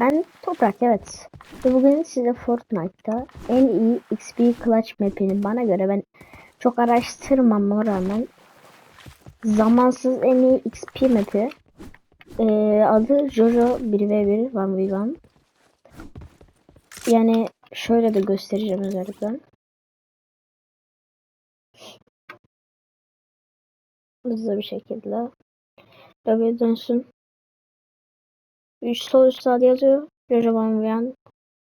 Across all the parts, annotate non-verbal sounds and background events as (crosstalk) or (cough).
Ben Toprak evet. Ve bugün size Fortnite'ta en iyi XP Clutch map'ini bana göre ben çok araştırmama rağmen zamansız en iyi XP map'i ee, adı Jojo 1v1 1v1 yani şöyle de göstereceğim özellikle. Hızlı bir şekilde. Tabii dönsün. 3 sol üst sağda yazıyor. Jojo 1v1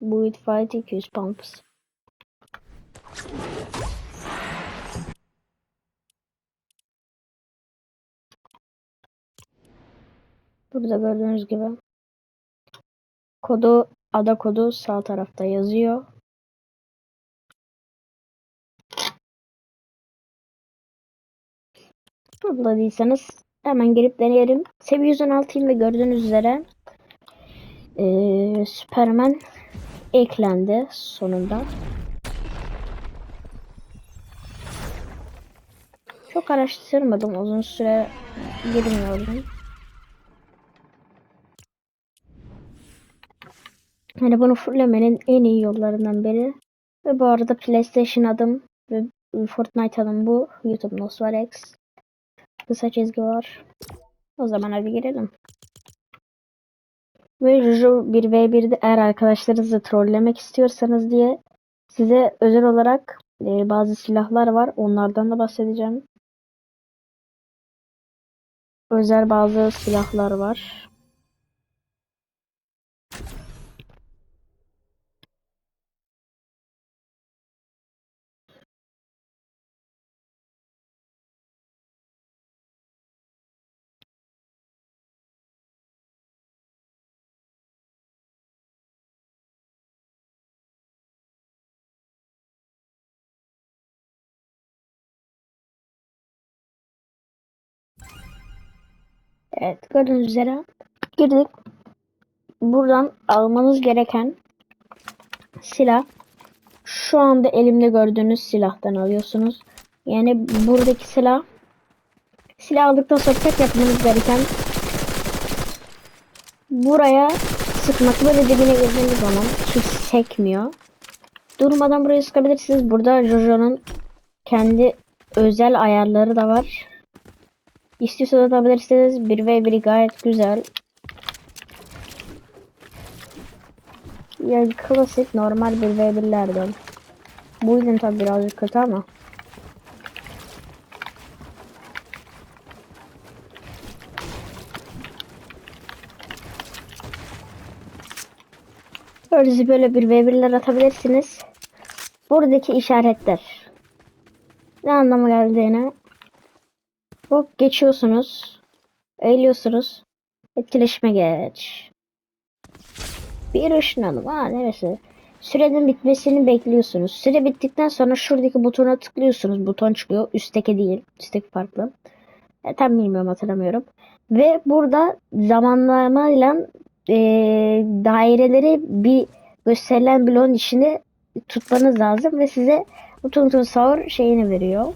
Build Fight 200 pumps. Burada gördüğünüz gibi kodu ada kodu sağ tarafta yazıyor. Değilseniz hemen gelip deneyelim. Seviye 116'yım ve gördüğünüz üzere ee, Superman eklendi sonunda. Çok araştırmadım. Uzun süre girmiyordum. Yani bunu fullemenin en iyi yollarından biri. Ve bu arada PlayStation adım ve Fortnite adım bu. YouTube Nosvarex. Kısa çizgi var. O zaman hadi girelim. Ve Jojo 1v1'de eğer arkadaşlarınızı trollemek istiyorsanız diye size özel olarak e, bazı silahlar var. Onlardan da bahsedeceğim. Özel bazı silahlar var. Evet gördüğünüz üzere girdik. Buradan almanız gereken silah şu anda elimde gördüğünüz silahtan alıyorsunuz. Yani buradaki silah silah aldıktan sonra tek yapmanız gereken buraya sıkmak böyle dibine girdiğiniz zaman hiç sekmiyor. Durmadan buraya sıkabilirsiniz. Burada Jojo'nun kendi özel ayarları da var. İstiyorsanız atabilirsiniz. 1 ve 1 gayet güzel. Yani klasik normal 1 ve 1'lerden. Bu yüzden tabi birazcık kötü ama. Gördüğünüz böyle 1 ve 1'ler atabilirsiniz. Buradaki işaretler. Ne anlama geldiğini Hop geçiyorsunuz. Eğiliyorsunuz. Etkileşime geç. Bir ışınalım. Ha neresi? Sürenin bitmesini bekliyorsunuz. Süre bittikten sonra şuradaki butona tıklıyorsunuz. Buton çıkıyor. Üstteki değil. Üstteki farklı. E, tam bilmiyorum hatırlamıyorum. Ve burada zamanlamayla e, daireleri bir gösterilen bloğun içine tutmanız lazım ve size bu sahur şeyini veriyor.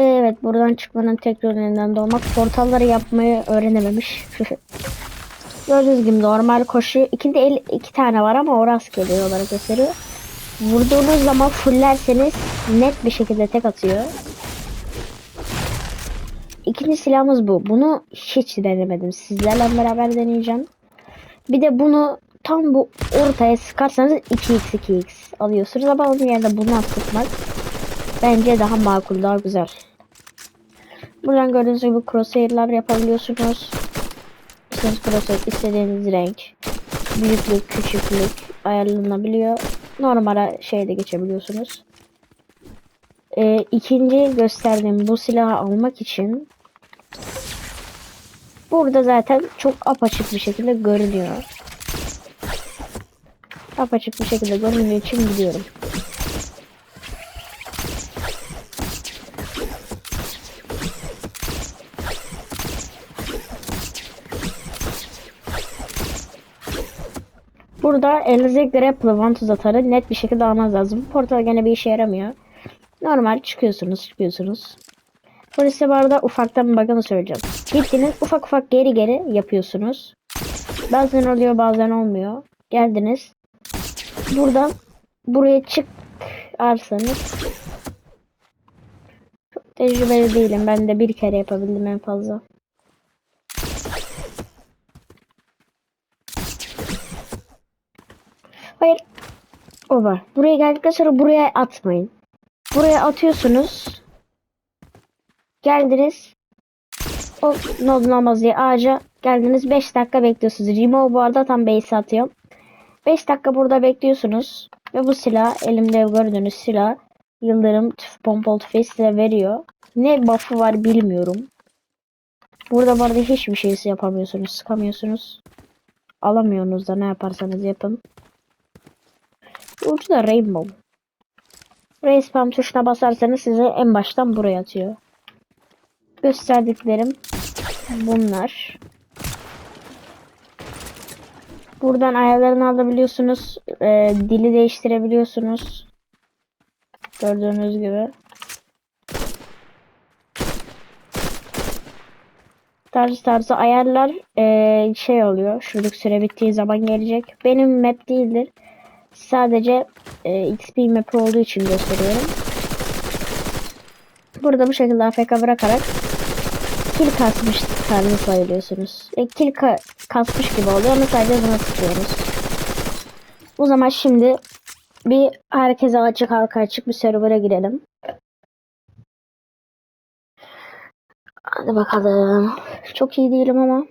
Evet buradan çıkmanın tek yolundan doğmak. Portalları yapmayı öğrenememiş. (laughs) Gördüğünüz gibi normal koşu. İkinde el, iki tane var ama o rastgele olarak gösteriyor. Vurduğunuz zaman fullerseniz net bir şekilde tek atıyor. İkinci silahımız bu. Bunu hiç denemedim. Sizlerle beraber deneyeceğim. Bir de bunu tam bu ortaya sıkarsanız 2x 2x alıyorsunuz ama onun yerine bunu sıkmak bence daha makul, daha güzel. Buradan gördüğünüz gibi crosshair'lar yapabiliyorsunuz. İstediğiniz crosshair, istediğiniz renk, büyüklük, küçüklük ayarlanabiliyor. Normal şeyde geçebiliyorsunuz. Ee, ikinci gösterdiğim bu silahı almak için burada zaten çok apaçık bir şekilde görünüyor. Apaçık bir şekilde göründüğü için gidiyorum. Burada elinize grapple vantuz atarı net bir şekilde almanız lazım. Portal gene bir işe yaramıyor. Normal çıkıyorsunuz çıkıyorsunuz. Size bu arada ufaktan bir bakını söyleyeceğim. Gittiniz ufak ufak geri geri yapıyorsunuz. Bazen oluyor bazen olmuyor. Geldiniz. Buradan buraya çıkarsanız çok tecrübeli değilim. Ben de bir kere yapabildim en fazla. O var. Buraya geldikten sonra buraya atmayın. Buraya atıyorsunuz. Geldiniz. O ne olmaz diye ağaca geldiniz 5 dakika bekliyorsunuz. Remo bu arada tam base atıyor. 5 dakika burada bekliyorsunuz. Ve bu silah elimde gördüğünüz silah Yıldırım tüf pompalı tüfeği size veriyor. Ne buff'ı var bilmiyorum. Burada bu arada hiçbir şeysi yapamıyorsunuz. Sıkamıyorsunuz. Alamıyorsunuz da ne yaparsanız yapın. Ucu da Rainbow. Respawn tuşuna basarsanız sizi en baştan buraya atıyor. Gösterdiklerim bunlar. Buradan ayarlarını alabiliyorsunuz. Ee, dili değiştirebiliyorsunuz. Gördüğünüz gibi. Tarzı tarzı ayarlar ee, şey oluyor. Şuradaki süre bittiği zaman gelecek. Benim map değildir. Sadece e, XP map olduğu için gösteriyorum. Burada bu şekilde AFK bırakarak kill kasmış tarzı sayılıyorsunuz. E, kill ka kasmış gibi oluyor ama sadece buna tıklıyoruz. O zaman şimdi bir herkese açık halka açık bir server'a girelim. Hadi bakalım. Çok iyi değilim ama.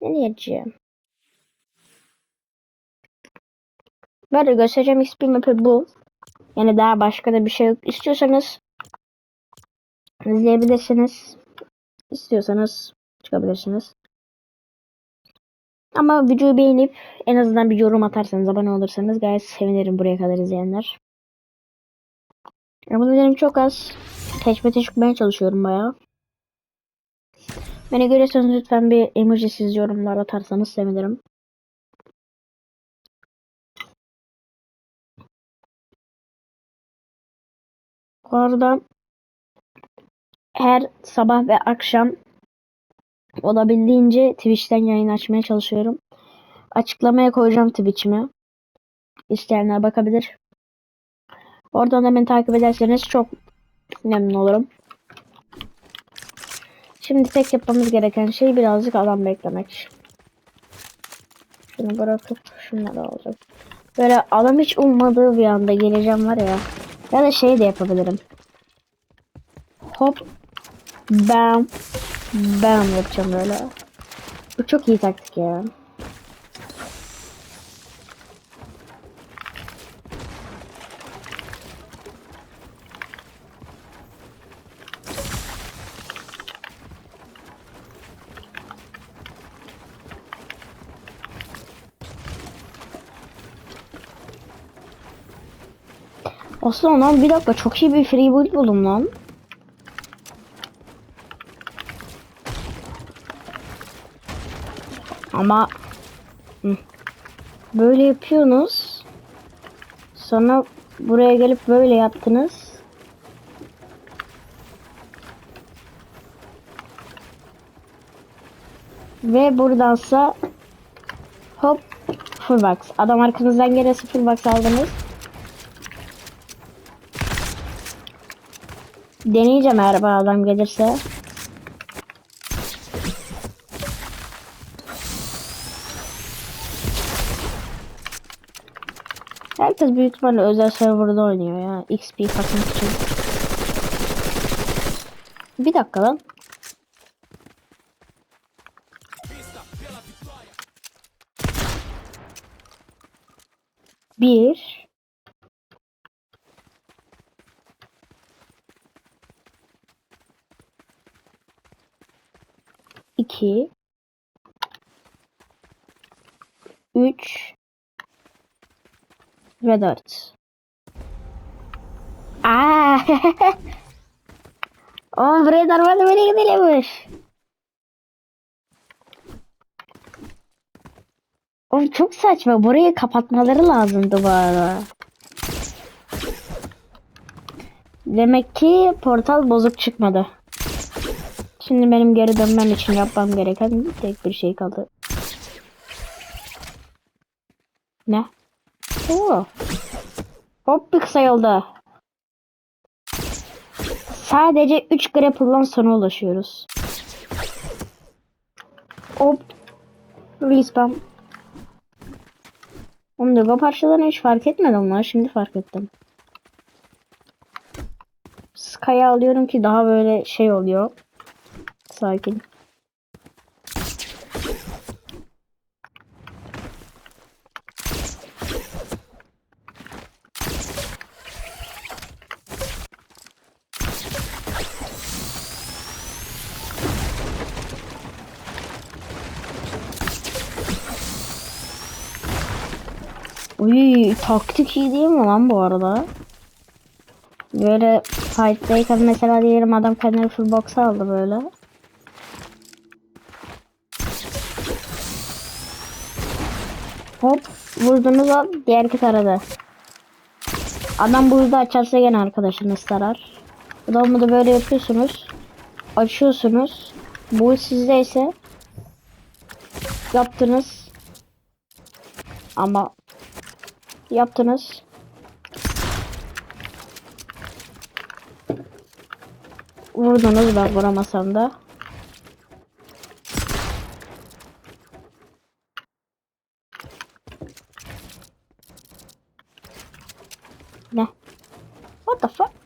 Ne diyeceğim? Böyle göstereceğim XP map'i bu. Yani daha başka da bir şey yok. İstiyorsanız izleyebilirsiniz. İstiyorsanız çıkabilirsiniz. Ama videoyu beğenip en azından bir yorum atarsanız, abone olursanız gayet sevinirim buraya kadar izleyenler. Abonelerim çok az. Teşbete çıkmaya çalışıyorum bayağı. Beni görüyorsanız lütfen bir emojisiz yorumlar atarsanız sevinirim. Bu arada her sabah ve akşam olabildiğince Twitch'ten yayın açmaya çalışıyorum. Açıklamaya koyacağım Twitch'imi. İsteyenler bakabilir. Oradan da beni takip ederseniz çok memnun olurum. Şimdi tek yapmamız gereken şey birazcık alan beklemek. Şunu bırakıp şunları alacağım. Böyle adam hiç ummadığı bir anda geleceğim var ya. Ya da şey de yapabilirim. Hop. Bam. Bam yapacağım böyle. Bu çok iyi taktik ya. Aslında lan bir dakika çok iyi bir free build buldum lan. Ama böyle yapıyorsunuz. Sonra buraya gelip böyle yaptınız. Ve buradansa hop full box. Adam arkanızdan gene full box aldınız. Deneyeceğim eğer bu adam gelirse. Herkes büyük ihtimalle özel serverda oynuyor ya. XP kasmak için. Bir dakika lan. Bir. İki, üç ve dört. Aa! (laughs) Oğlum buraya normalde böyle gidiliyormuş. Oğlum çok saçma. Burayı kapatmaları lazımdı bu arada. Demek ki portal bozuk çıkmadı. Şimdi benim geri dönmem için yapmam gereken tek bir şey kaldı. Ne? Oo. Hop bir kısa yolda. Sadece 3 grapple'dan sonra ulaşıyoruz. Hop. Respawn. Lego parçalarını hiç fark etmedim lan. Şimdi fark ettim. Sky'ı alıyorum ki daha böyle şey oluyor. Sakin. Uy taktik iyi değil mi lan bu arada? Böyle fight'tayken mesela diyelim adam kendine full box aldı böyle. Hop vurdunuz al diğer taradı. Adam bu yüzden açarsa gene arkadaşınız sarar. Adamı da böyle yapıyorsunuz. Açıyorsunuz. Bu sizdeyse yaptınız. Ama yaptınız. Vurdunuz ben vuramasam da. ね What the fuck?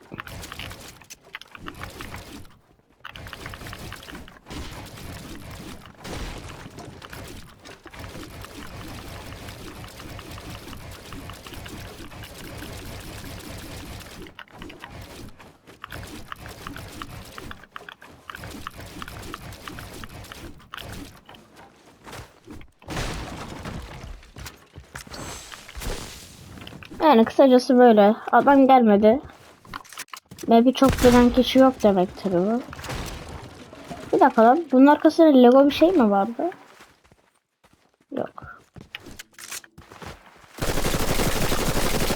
Yani kısacası böyle. Adam gelmedi. Belki çok bilen kişi yok demektir bu. Bir dakika lan. Bunun arkasında Lego bir şey mi vardı? Yok.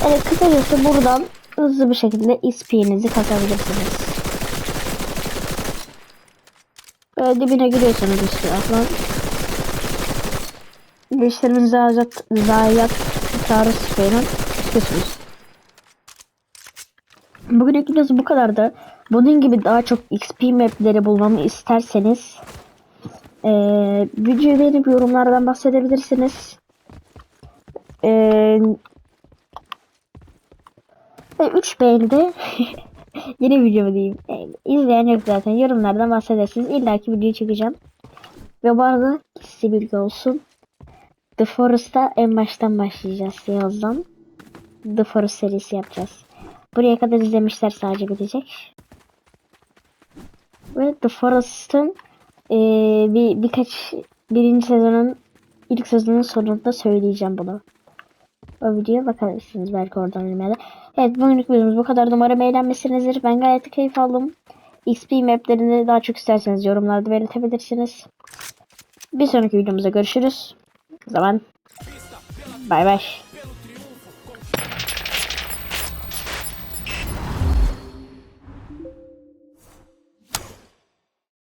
Evet kısacası buradan hızlı bir şekilde XP'nizi kasabilirsiniz. Böyle dibine giriyorsunuz bir silahla. Geçlerimizi zayiat, zayiat tutarı sıkıyorum. Çıkıyorsunuz. Bugün videosu bu kadardı. Bunun gibi daha çok XP mapleri bulmamı isterseniz eee videoyu beğenip yorumlardan bahsedebilirsiniz. Eee ve 3 beğendi. (laughs) Yeni video diyeyim. E, izleyen yok zaten. Yorumlardan bahsedersiniz. İlla ki videoyu çekeceğim. Ve bu arada size bilgi olsun. The Forest'a en baştan başlayacağız yazdan. The Forest serisi yapacağız. Buraya kadar izlemişler sadece bitecek. Ve The Forest'ın e, bir birkaç birinci sezonun ilk sezonun sonunda söyleyeceğim bunu. O videoya bakabilirsiniz belki oradan bilmede. Evet bugünlük videomuz bu kadar. Umarım eğlenmişsinizdir. Ben gayet keyif aldım. XP maplerini daha çok isterseniz yorumlarda belirtebilirsiniz. Bir sonraki videomuzda görüşürüz. O zaman bay bay.